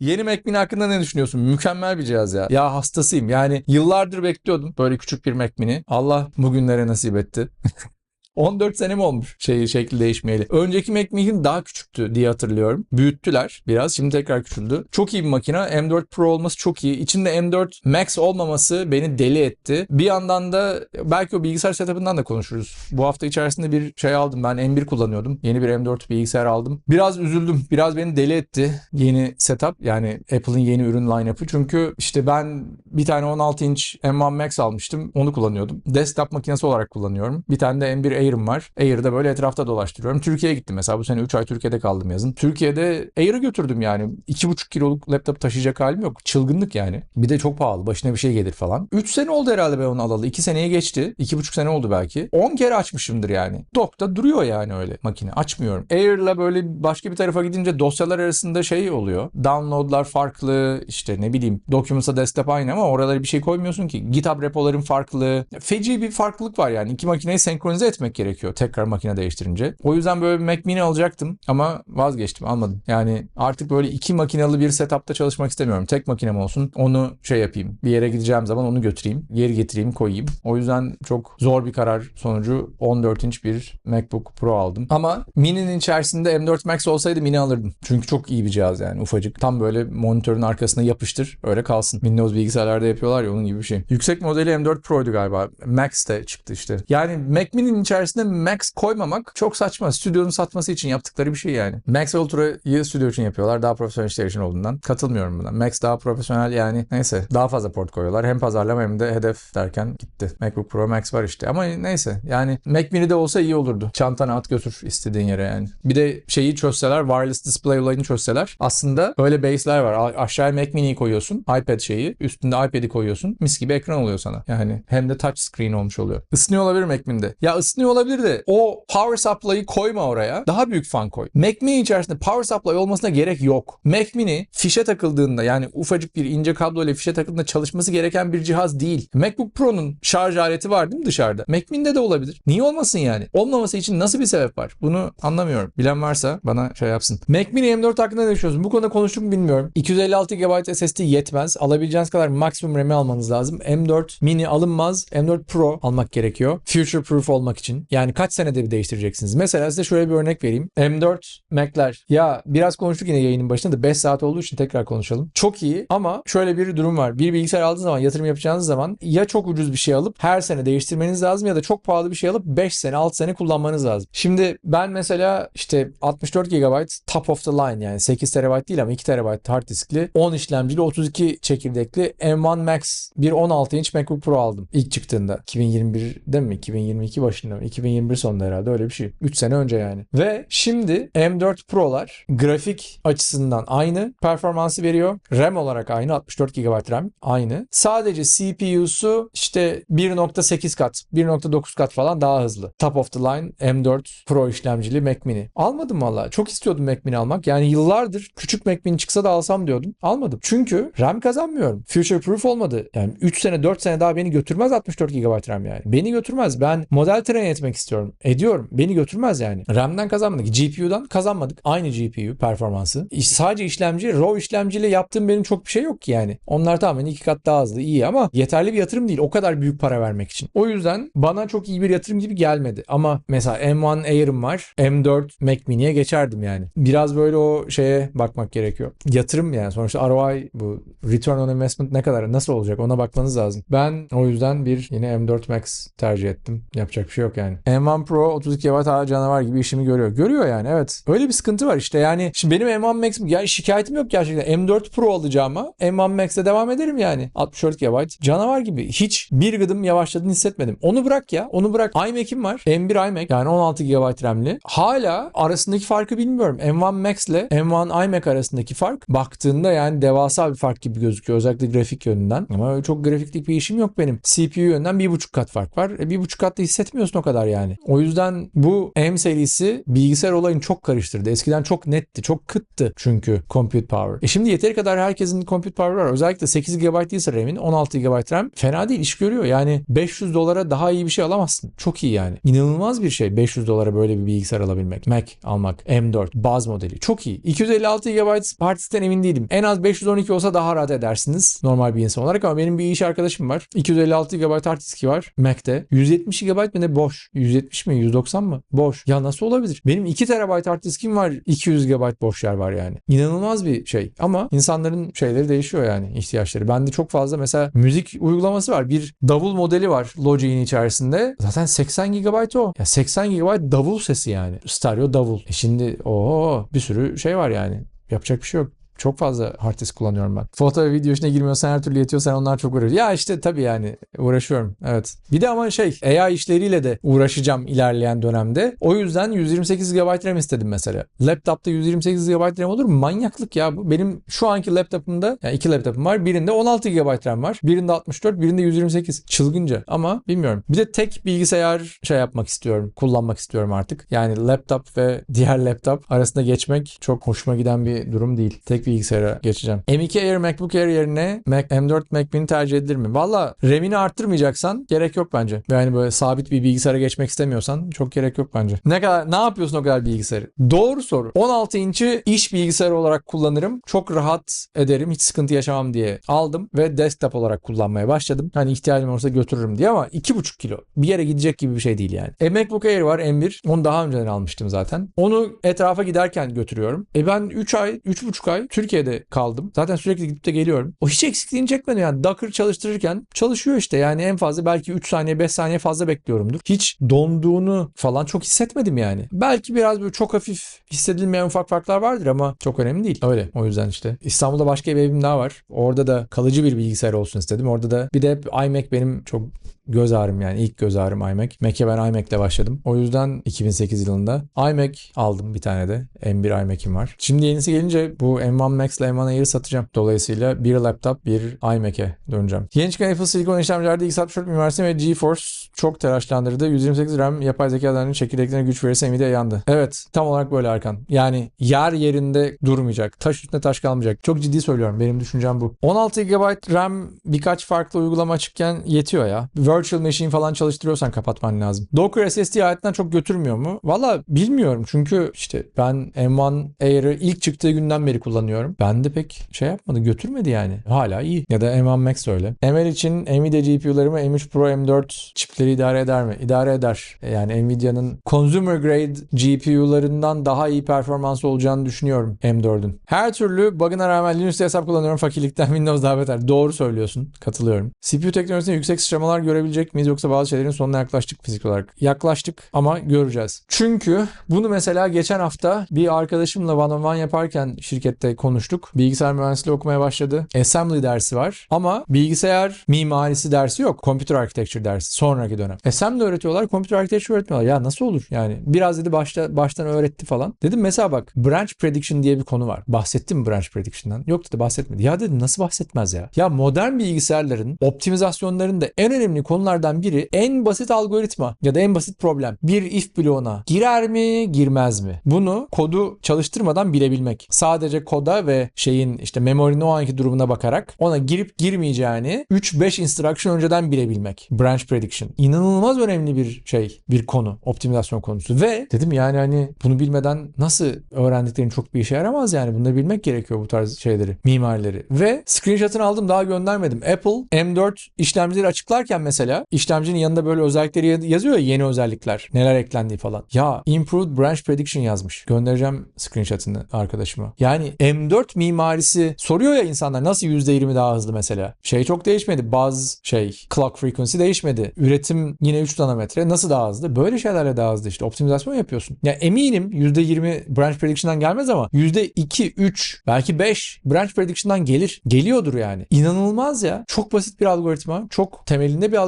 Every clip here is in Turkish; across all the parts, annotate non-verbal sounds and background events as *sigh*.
Yeni Mac Mini hakkında ne düşünüyorsun? Mükemmel bir cihaz ya. Ya hastasıyım. Yani yıllardır bekliyordum böyle küçük bir Mac Mini. Allah bugünlere nasip etti. *laughs* 14 sene mi olmuş şeyi şekli değişmeyeli. Önceki Mac Mini daha küçüktü diye hatırlıyorum. Büyüttüler biraz. Şimdi tekrar küçüldü. Çok iyi bir makine. M4 Pro olması çok iyi. İçinde M4 Max olmaması beni deli etti. Bir yandan da belki o bilgisayar setup'ından da konuşuruz. Bu hafta içerisinde bir şey aldım. Ben M1 kullanıyordum. Yeni bir M4 bilgisayar aldım. Biraz üzüldüm. Biraz beni deli etti yeni setup. Yani Apple'ın yeni ürün line-up'ı. Çünkü işte ben bir tane 16 inç M1 Max almıştım. Onu kullanıyordum. Desktop makinesi olarak kullanıyorum. Bir tane de M1 Air'ım var. Air'da böyle etrafta dolaştırıyorum. Türkiye'ye gittim mesela. Bu sene 3 ay Türkiye'de kaldım yazın. Türkiye'de Air'ı götürdüm yani. 2,5 kiloluk laptop taşıyacak halim yok. Çılgınlık yani. Bir de çok pahalı. Başına bir şey gelir falan. 3 sene oldu herhalde ben onu alalı. 2 seneye geçti. 2,5 sene oldu belki. 10 kere açmışımdır yani. Dokta duruyor yani öyle makine. Açmıyorum. Air'la böyle başka bir tarafa gidince dosyalar arasında şey oluyor. Downloadlar farklı. işte ne bileyim. Documents'a desktop aynı ama oralara bir şey koymuyorsun ki. GitHub repoların farklı. Feci bir farklılık var yani. İki makineyi senkronize etmek gerekiyor tekrar makine değiştirince. O yüzden böyle bir Mac Mini alacaktım ama vazgeçtim almadım. Yani artık böyle iki makinalı bir setupta çalışmak istemiyorum. Tek makinem olsun onu şey yapayım. Bir yere gideceğim zaman onu götüreyim. Geri getireyim koyayım. O yüzden çok zor bir karar sonucu 14 inç bir MacBook Pro aldım. Ama Mini'nin içerisinde M4 Max olsaydı Mini alırdım. Çünkü çok iyi bir cihaz yani ufacık. Tam böyle monitörün arkasına yapıştır öyle kalsın. Windows bilgisayarlarda yapıyorlar ya onun gibi bir şey. Yüksek modeli M4 Pro'ydu galiba. Max de çıktı işte. Yani Mac Mini'nin içerisinde Max koymamak çok saçma. Stüdyonun satması için yaptıkları bir şey yani. Max Ultra'yı stüdyo için yapıyorlar. Daha profesyonel işler için olduğundan. Katılmıyorum buna. Max daha profesyonel yani neyse. Daha fazla port koyuyorlar. Hem pazarlama hem de hedef derken gitti. MacBook Pro Max var işte. Ama neyse. Yani Mac Mini de olsa iyi olurdu. Çantana at götür istediğin yere yani. Bir de şeyi çözseler, wireless display olayını çözseler. Aslında böyle base'ler var. Aşağıya Mac Mini'yi koyuyorsun. iPad şeyi. Üstünde iPad'i koyuyorsun. Mis gibi ekran oluyor sana. Yani hem de touch screen olmuş oluyor. Isınıyor olabilir Mac Mini'de. Ya ısınıyor olabilir de o power supply'ı koyma oraya. Daha büyük fan koy. Mac Mini içerisinde power supply olmasına gerek yok. Mac Mini fişe takıldığında yani ufacık bir ince kablo ile fişe takıldığında çalışması gereken bir cihaz değil. MacBook Pro'nun şarj aleti var değil mi dışarıda? Mac Mini'de de olabilir. Niye olmasın yani? Olmaması için nasıl bir sebep var? Bunu anlamıyorum. Bilen varsa bana şey yapsın. Mac Mini M4 hakkında ne düşünüyorsun? Bu konuda konuştuk mu bilmiyorum. 256 GB SSD yetmez. Alabileceğiniz kadar maksimum RAM'i almanız lazım. M4 Mini alınmaz. M4 Pro almak gerekiyor. Future proof olmak için. Yani kaç senede bir değiştireceksiniz? Mesela size şöyle bir örnek vereyim. M4 Mac'ler. Ya biraz konuştuk yine yayının başında da 5 saat olduğu için tekrar konuşalım. Çok iyi ama şöyle bir durum var. Bir bilgisayar aldığınız zaman, yatırım yapacağınız zaman ya çok ucuz bir şey alıp her sene değiştirmeniz lazım ya da çok pahalı bir şey alıp 5 sene, 6 sene kullanmanız lazım. Şimdi ben mesela işte 64 GB top of the line yani 8 TB değil ama 2 TB hard diskli 10 işlemcili 32 çekirdekli M1 Max bir 16 inç MacBook Pro aldım ilk çıktığında. 2021'de mi? 2022 başında mı? 2021 sonunda herhalde öyle bir şey. 3 sene önce yani. Ve şimdi M4 Pro'lar grafik açısından aynı performansı veriyor. RAM olarak aynı. 64 GB RAM aynı. Sadece CPU'su işte 1.8 kat, 1.9 kat falan daha hızlı. Top of the line M4 Pro işlemcili Mac Mini. Almadım valla. Çok istiyordum Mac Mini almak. Yani yıllardır küçük Mac Mini çıksa da alsam diyordum. Almadım. Çünkü RAM kazanmıyorum. Future proof olmadı. Yani 3 sene 4 sene daha beni götürmez 64 GB RAM yani. Beni götürmez. Ben model train etmek istiyorum. Ediyorum. Beni götürmez yani. RAM'den kazanmadık. GPU'dan kazanmadık. Aynı GPU performansı. Sadece işlemci, RAW işlemciyle yaptığım benim çok bir şey yok ki yani. Onlar tamamen iki kat daha hızlı. iyi ama yeterli bir yatırım değil. O kadar büyük para vermek için. O yüzden bana çok iyi bir yatırım gibi gelmedi. Ama mesela M1 Air'ım var. M4 Mac Mini'ye geçerdim yani. Biraz böyle o şeye bakmak gerekiyor. Yatırım yani. Sonuçta ROI bu return on investment ne kadar nasıl olacak ona bakmanız lazım. Ben o yüzden bir yine M4 Max tercih ettim. Yapacak bir şey yok yani. M1 Pro 32 GB hala canavar gibi işimi görüyor. Görüyor yani evet. Öyle bir sıkıntı var işte yani. Şimdi benim M1 Max ya şikayetim yok gerçekten. M4 Pro alacağıma M1 Max'e devam ederim yani. 64 GB canavar gibi. Hiç bir gıdım yavaşladığını hissetmedim. Onu bırak ya. Onu bırak. iMac'im var. M1 iMac yani 16 GB RAM'li. Hala arasındaki farkı bilmiyorum. M1 Max ile M1 iMac arasındaki fark baktığında yani devasa bir fark gibi gözüküyor. Özellikle grafik yönünden. Ama çok grafiklik bir işim yok benim. CPU yönünden bir buçuk kat fark var. E, bir buçuk kat da hissetmiyorsun o kadar yani. O yüzden bu M serisi bilgisayar olayını çok karıştırdı. Eskiden çok netti, çok kıttı çünkü compute power. E şimdi yeteri kadar herkesin compute power var. Özellikle 8 GB değilse RAM'in 16 GB RAM fena değil iş görüyor. Yani 500 dolara daha iyi bir şey alamazsın. Çok iyi yani. İnanılmaz bir şey 500 dolara böyle bir bilgisayar alabilmek. Mac almak. M4 baz modeli. Çok iyi. 256 GB partisinden emin değilim. En az 512 olsa daha rahat edersiniz normal bir insan olarak ama benim bir iş arkadaşım var. 256 GB hard diski var Mac'te. 170 GB mi ne boş. 170 mi 190 mı? Boş. Ya nasıl olabilir? Benim 2 TB hard diskim var. 200 GB boş yer var yani. İnanılmaz bir şey. Ama insanların şeyleri değişiyor yani ihtiyaçları. Bende çok fazla mesela müzik uygulaması var. Bir davul modeli var Logic'in içerisinde. Zaten 80 GB o. Ya 80 GB davul sesi yani. Stereo davul. E şimdi o bir sürü şey var yani. Yapacak bir şey yok. Çok fazla hard disk kullanıyorum ben. Foto ve video işine girmiyorsan her türlü yetiyorsan onlar çok uğraşıyor. Ya işte tabii yani uğraşıyorum. Evet. Bir de ama şey AI işleriyle de uğraşacağım ilerleyen dönemde. O yüzden 128 GB RAM istedim mesela. Laptopta 128 GB RAM olur mu? Manyaklık ya bu. Benim şu anki laptopumda yani iki laptopum var. Birinde 16 GB RAM var. Birinde 64, birinde 128. Çılgınca. Ama bilmiyorum. Bir de tek bilgisayar şey yapmak istiyorum. Kullanmak istiyorum artık. Yani laptop ve diğer laptop arasında geçmek çok hoşuma giden bir durum değil. Tek bilgisayara geçeceğim. M2 Air MacBook Air yerine Mac, M4 Mac Mini tercih edilir mi? Valla RAM'ini arttırmayacaksan gerek yok bence. Yani böyle sabit bir bilgisayara geçmek istemiyorsan çok gerek yok bence. Ne kadar ne yapıyorsun o kadar bilgisayarı? Doğru soru. 16 inç'i iş bilgisayarı olarak kullanırım. Çok rahat ederim. Hiç sıkıntı yaşamam diye aldım ve desktop olarak kullanmaya başladım. Hani ihtiyacım olursa götürürüm diye ama 2,5 kilo. Bir yere gidecek gibi bir şey değil yani. E MacBook Air var M1. Onu daha önceden almıştım zaten. Onu etrafa giderken götürüyorum. E ben 3 ay, 3,5 ay Türkiye'de kaldım. Zaten sürekli gidip de geliyorum. O hiç eksikliğini çekmedi yani. Docker çalıştırırken çalışıyor işte. Yani en fazla belki 3 saniye 5 saniye fazla bekliyorumdur. Hiç donduğunu falan çok hissetmedim yani. Belki biraz böyle çok hafif hissedilmeyen ufak farklar vardır ama çok önemli değil. Öyle. O yüzden işte. İstanbul'da başka bir evim daha var. Orada da kalıcı bir bilgisayar olsun istedim. Orada da bir de iMac benim çok göz ağrım yani ilk göz ağrım iMac. Mac'e ben iMac'le başladım. O yüzden 2008 yılında iMac aldım bir tane de. M1 iMac'im var. Şimdi yenisi gelince bu M1 Max ile M1 Air'i satacağım. Dolayısıyla bir laptop bir iMac'e döneceğim. Yeni çıkan Apple Silicon işlemcilerde x64 mimarisi ve GeForce çok telaşlandırdı. 128 RAM yapay zekalarının çekirdeklerine güç verirse Nvidia yandı. Evet tam olarak böyle Arkan. Yani yer yerinde durmayacak. Taş üstüne taş kalmayacak. Çok ciddi söylüyorum. Benim düşüncem bu. 16 GB RAM birkaç farklı uygulama açıkken yetiyor ya. Virtual Machine falan çalıştırıyorsan kapatman lazım. Docker SSD hayatından çok götürmüyor mu? Valla bilmiyorum. Çünkü işte ben M1 Air'ı ilk çıktığı günden beri kullanıyorum. Ben de pek şey yapmadı. Götürmedi yani. Hala iyi. Ya da M1 Max öyle. ML için Nvidia GPU'larımı M3 Pro M4 çipleri idare eder mi? İdare eder. Yani Nvidia'nın consumer grade GPU'larından daha iyi performansı olacağını düşünüyorum M4'ün. Her türlü bug'ına rağmen Linux'te hesap kullanıyorum. Fakirlikten *laughs* Windows daha beter. Doğru söylüyorsun. Katılıyorum. CPU teknolojisinde yüksek sıçramalar görebilecek miyiz yoksa bazı şeylerin sonuna yaklaştık fizik olarak? Yaklaştık ama göreceğiz. Çünkü bunu mesela geçen hafta bir arkadaşımla one on one yaparken şirkette konuştuk. Bilgisayar mühendisliği okumaya başladı. Assembly dersi var ama bilgisayar mimarisi dersi yok. Computer architecture dersi sonraki dönem. Assembly öğretiyorlar, computer architecture öğretmiyorlar. Ya nasıl olur? Yani biraz dedi başta baştan öğretti falan. Dedim mesela bak branch prediction diye bir konu var. Bahsettim mi branch prediction'dan? Yok dedi bahsetmedi. Ya dedim nasıl bahsetmez ya? Ya modern bilgisayarların optimizasyonlarında en önemli konulardan biri en basit algoritma ya da en basit problem. Bir if bloğuna girer mi, girmez mi? Bunu kodu çalıştırmadan bilebilmek. Sadece koda ve şeyin işte memorinin o anki durumuna bakarak ona girip girmeyeceğini 3-5 instruction önceden bilebilmek. Branch prediction. İnanılmaz önemli bir şey, bir konu. Optimizasyon konusu. Ve dedim yani hani bunu bilmeden nasıl öğrendiklerin çok bir işe yaramaz yani. Bunları bilmek gerekiyor bu tarz şeyleri, mimarileri. Ve screenshot'ını aldım daha göndermedim. Apple M4 işlemcileri açıklarken mesela işlemcinin yanında böyle özellikleri yazıyor ya yeni özellikler. Neler eklendiği falan. Ya Improved Branch Prediction yazmış. Göndereceğim screenshot'ını arkadaşıma. Yani M4 mimarisi soruyor ya insanlar nasıl %20 daha hızlı mesela. Şey çok değişmedi. Buzz şey clock frequency değişmedi. Üretim yine 3 nanometre. Nasıl daha hızlı? Böyle şeylerle daha hızlı işte. Optimizasyon yapıyorsun. Ya eminim %20 branch prediction'dan gelmez ama %2, 3 belki 5 branch prediction'dan gelir. Geliyordur yani. İnanılmaz ya. Çok basit bir algoritma. Çok temelinde bir algoritma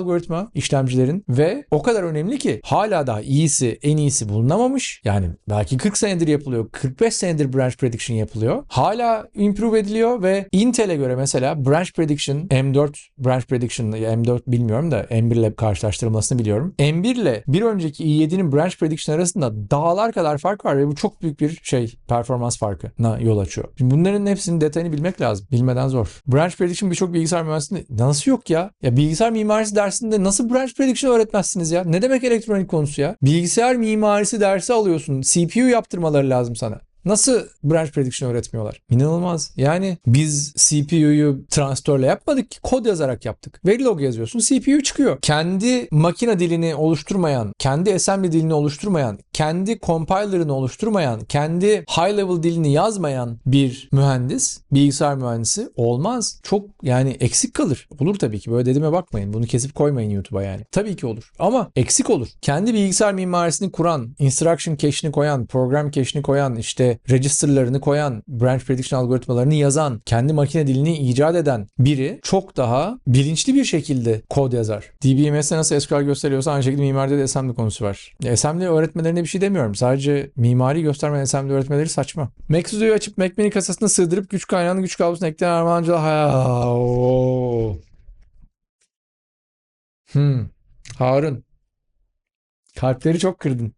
işlemcilerin ve o kadar önemli ki hala daha iyisi en iyisi bulunamamış. Yani belki 40 senedir yapılıyor. 45 senedir branch prediction yapılıyor. Hala improve ediliyor ve Intel'e göre mesela branch prediction M4 branch prediction ya M4 bilmiyorum da M1 ile karşılaştırılmasını biliyorum. M1 ile bir önceki i7'nin branch prediction arasında dağlar kadar fark var ve bu çok büyük bir şey performans farkına yol açıyor. Şimdi bunların hepsinin detayını bilmek lazım. Bilmeden zor. Branch prediction birçok bilgisayar mühendisliğinde nasıl yok ya? Ya bilgisayar mimarisi dersinde nasıl branch prediction öğretmezsiniz ya? Ne demek elektronik konusu ya? Bilgisayar mimarisi dersi alıyorsun. CPU yaptırmaları lazım sana. Nasıl branch prediction öğretmiyorlar? İnanılmaz. Yani biz CPU'yu transistörle yapmadık ki kod yazarak yaptık. Verilog yazıyorsun CPU çıkıyor. Kendi makine dilini oluşturmayan, kendi assembly dilini oluşturmayan, kendi compiler'ını oluşturmayan, kendi high level dilini yazmayan bir mühendis, bilgisayar mühendisi olmaz. Çok yani eksik kalır. Olur tabii ki. Böyle dediğime bakmayın. Bunu kesip koymayın YouTube'a yani. Tabii ki olur. Ama eksik olur. Kendi bilgisayar mimarisini kuran, instruction cache'ini koyan, program cache'ini koyan, işte register'larını koyan, branch prediction algoritmalarını yazan, kendi makine dilini icat eden biri çok daha bilinçli bir şekilde kod yazar. DBMS'e nasıl SQL gösteriyorsa aynı şekilde mimaride de assembly konusu var. Assembly öğretmelerine bir şey demiyorum. Sadece mimari göstermeyen assembly öğretmeleri saçma. Mac açıp Mac Mini kasasına sığdırıp güç kaynağını güç kablosuna ekleyen Armağancı ha. Hmm. Harun. Kalpleri çok kırdın.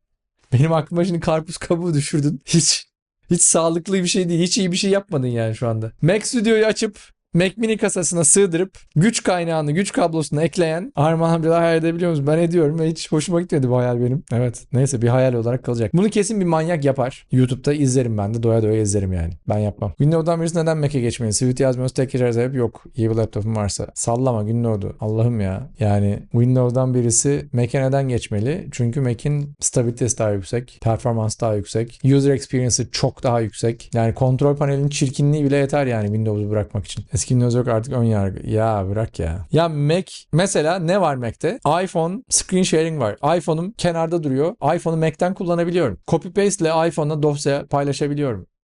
Benim aklıma şimdi karpuz kabuğu düşürdün. Hiç hiç sağlıklı bir şey değil. Hiç iyi bir şey yapmadın yani şu anda. Mac Studio'yu açıp Mac Mini kasasına sığdırıp güç kaynağını güç kablosuna ekleyen Armağan amcalar hayal edebiliyor musun? Ben ediyorum ve hiç hoşuma gitmedi bu hayal benim. Evet neyse bir hayal olarak kalacak. Bunu kesin bir manyak yapar. YouTube'da izlerim ben de doya doya izlerim yani. Ben yapmam. Windows'dan birisi neden Mac'e geçmeli? Sweet yazmıyorsa tek geçerse hep yok. İyi bir laptopum varsa. Sallama Windows'u. Allah'ım ya. Yani Windows'dan birisi Mac'e neden geçmeli? Çünkü Mac'in stabilitesi daha yüksek. Performans daha yüksek. User experience'ı çok daha yüksek. Yani kontrol panelinin çirkinliği bile yeter yani Windows'u bırakmak için. Eski Windows yok artık ön yargı. Ya bırak ya. Ya Mac mesela ne var Mac'te? iPhone screen sharing var. iPhone'um kenarda duruyor. iPhone'u Mac'ten kullanabiliyorum. Copy paste ile iPhone'la dosya paylaşabiliyorum.